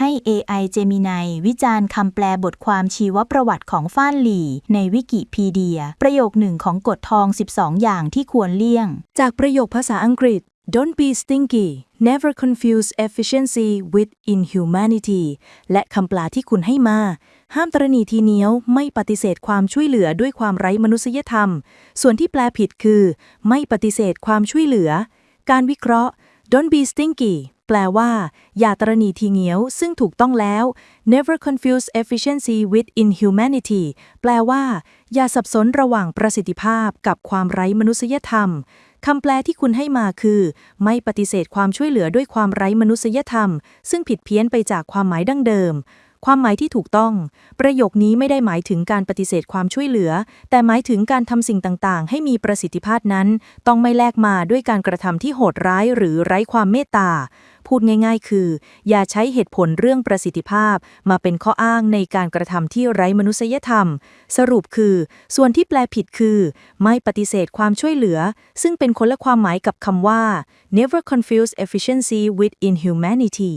ให้ AI Gemini วิจารณ์คำแปลบทความชีวประวัติของฟ้านหลี่ ในวิกิพีเดีย ประโยคหนึ่งของกฎทอง 12 อย่างที่ควรเลี่ยง จากประโยคภาษาอังกฤษ Don't be stingy Never confuse efficiency with inhumanity และคำปลาที่คุณให้มา ห้ามตรณีทีเหนียวไม่ปฏิเสธความช่วยเหลือด้วยความไร้มนุษยธรรม ส่วนที่แปลผิดคือ ไม่ปฏิเสธความช่วยเหลือ การวิเคราะห์ Don't be stingy แปลว่า อย่าตรณีทีเหนียวซึ่งถูกต้องแล้ว Never confuse efficiency with inhumanity แปลว่า อย่าสับสนระหว่างประสิทธิภาพกับความไร้มนุษยธรรมคำแปลที่คุณให้มาคือ ไม่ปฏิเสธความช่วยเหลือด้วยความไร้มนุษยธรรม ซึ่งผิดเพี้ยนไปจากความหมายดั้งเดิม ความหมายที่ถูกต้อง ประโยคนี้ไม่ได้หมายถึงการปฏิเสธความช่วยเหลือ แต่หมายถึงการทำสิ่งต่างๆ ให้มีประสิทธิภาพนั้น ต้องไม่แลกมาด้วยการกระทำที่โหดร้ายหรือไร้ความเมตตา พูดง่ายๆ คือ อย่าใช้เหตุผลเรื่องประสิทธิภาพ มาเป็นข้ออ้างในการกระทำที่ไร้มนุษยธรรม สรุปคือ ส่วนที่แปลผิดคือ ไม่ปฏิเสธความช่วยเหลือ ซึ่งเป็นคนละความหมายกับคำว่า never confuse efficiency with inhumanity